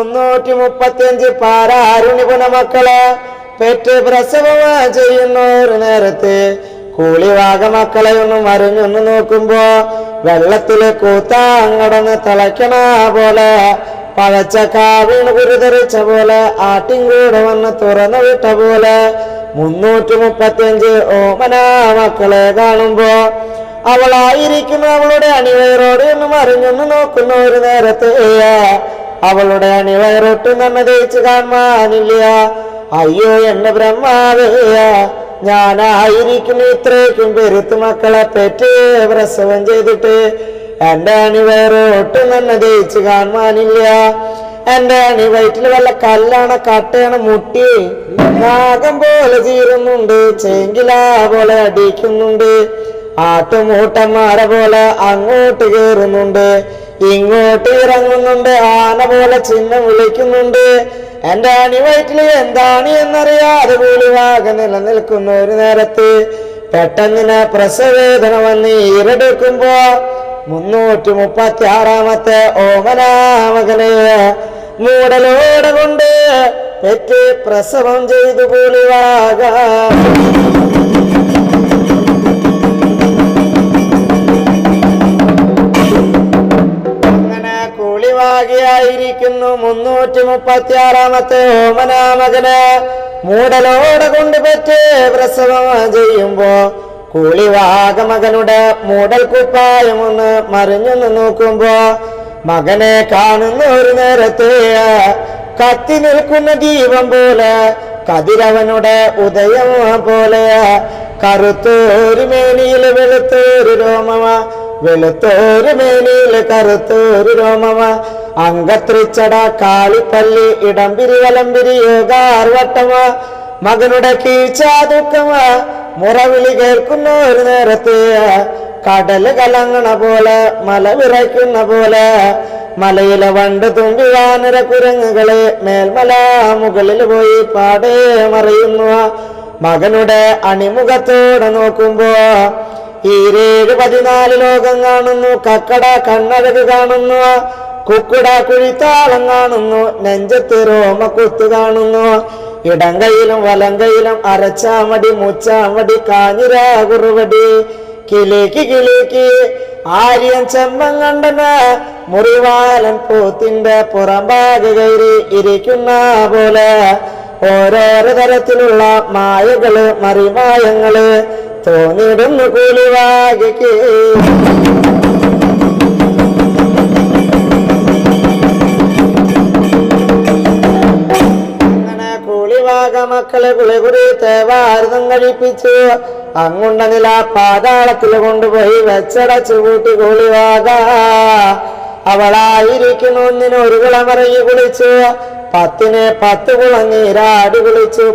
മുന്നൂറ്റി മുപ്പത്തിയഞ്ച് പാരാരുണി ഗുണമക്കൾ പെറ്റ് പ്രസവം ചെയ്യുന്ന ഒരു നേരത്ത്. കൂളിവാക മക്കളെ ഒന്ന് മറിഞ്ഞൊന്ന് നോക്കുമ്പോ വെള്ളത്തിൽ കൂത്താങ്ങടന്ന് തിളയ്ക്കണ പോലെ. പഴച്ച കാവീണ് കുരുതെറിച്ച പോലെ ആട്ടിൻകൂടെ വന്ന് തുറന്നു വിട്ട പോലെ. മുന്നൂറ്റി മുപ്പത്തിയഞ്ച് ഓമന മക്കളെ കാണുമ്പോ അവളായിരിക്കുന്ന അവളുടെ അണിവയറോട് എന്നും മറിഞ്ഞൊന്ന് നോക്കുന്ന ഒരു നേരത്തെ. അവളുടെ അണിവയറൊട്ടും തേച്ച് കാണാനില്ല അയ്യോ എന്റെ ബ്രഹ്മാവേയ ഞാനായിരിക്കുന്നു ഇത്രയ്ക്കും പെരുത്ത് മക്കളെ പെറ്റ് പ്രസവം ചെയ്തിട്ട്. എന്റെ അണിവയറ് ഒട്ടും തന്നെ ജയിച്ച് കാണാനില്ല എന്റെ അണി വയറ്റിൽ വല്ല കല്ലാണ് കട്ടയാണ് മുട്ടി നാഗം പോലെ ചീറുന്നുണ്ട് ചേങ്കിലാ പോലെ അടിക്കുന്നുണ്ട് ആട്ടുമൂട്ടന്മാരെ പോലെ അങ്ങോട്ട് കയറുന്നുണ്ട് ഇങ്ങോട്ട് ഇറങ്ങുന്നുണ്ട് ആന പോലെ ചിഹ്നം വിളിക്കുന്നുണ്ട്. എന്റെ അണിവയറ്റിൽ എന്താണ് എന്നറിയാതെ കൂലിവാകെ നിലനിൽക്കുന്ന ഒരു നേരത്ത് പെട്ടെന്നിന് പ്രസവേദന വന്ന് ഈരെടുക്കുമ്പോ മുന്നൂറ്റി മുപ്പത്തി ആറാമത്തെ ഓമനാമകനെ മൂടലോടെ കൊണ്ട് പെറ്റ് പ്രസവം ചെയ്തു കൂലിവാക കൂളിവാകിയായിരിക്കുന്നു മുന്നൂറ്റി മുപ്പത്തി ആറാമത്തെ ഓമനാമകന് മൂടലോടെ കൊണ്ടുപറ്റി പ്രസവം ചെയ്യുമ്പോ കൂളിവാകമകനുടെ മൂടൽ കുപ്പായം ഒന്ന് മറിഞ്ഞു നോക്കുമ്പോ മകനെ കാണുന്ന ഒരു നേരത്തെ കത്തി നിൽക്കുന്ന ദീപം പോലെ കതിരവനുടെ ഉദയം പോലെ കറുത്തോരു മേനിയിൽ വെളുത്തോരു രോമവ വെളുത്തോരു മേനിയിൽ കറുത്തോരു രോമമ അങ്കത്രിച്ചട കാളിപ്പള്ളി ഇടംപിരി വലംപിരി യോഗാർവട്ടമ മകനുടെ കീഴ്ച ദുഃഖമ. മുറവിളി കേൾക്കുന്ന ഒരു നേരത്തെ കടൽ കലങ്ങണ പോലെ മല വിറയ്ക്കുന്ന പോലെ. മലയിലെ വണ്ട് തുമ്പി വാനര കുരങ്ങുകളെ മേൽമല മുകളിൽ പോയി പാടേ മറിയുന്നു. മകനുടെ അണിമുഖത്തോടെ നോക്കുമ്പോ ഈരേഴ് പതിനാല് ലോകം കാണുന്നു കക്കട കണ്ണഴക് കാണുന്നു. കുക്കുട കുഴിത്താളം കാണുന്നു നെഞ്ചത്ത് രോമക്കുത്ത് കാണുന്നു. ഇടം കൈയിലും വലം കൈയിലും അരച്ചാമടി മുച്ചാമടി കാഞ്ഞിരാകുറുവടി. കിളിക്ക് കിളിക്ക് ആര്യൻ ചെമ്മം കണ്ടന് മുറിവാലൻ പോത്തിന്റെ പുറംഭാഗ കയറി ഇരിക്കുന്ന പോലെ. ഓരോരോ തരത്തിലുള്ള മായകൾ മറിമായങ്ങൾ തോന്നിടുന്നു കൂലിവാകയ്ക്ക്. മക്കളെ കുളികുറി തേവാരതം കഴിപ്പിച്ചു അങ്ങുണ്ട നില പാതാളത്തിൽ കൊണ്ടുപോയി വെച്ചടച്ചു കൂട്ടി കൂളിവാക. അവളായിരിക്കുന്നു ഒന്നിന് ഒരു കുളമറങ്ങി കുളിച്ചു പത്തിന് പത്ത് കുളഞ്ഞീരാടി കുളിച്ചു.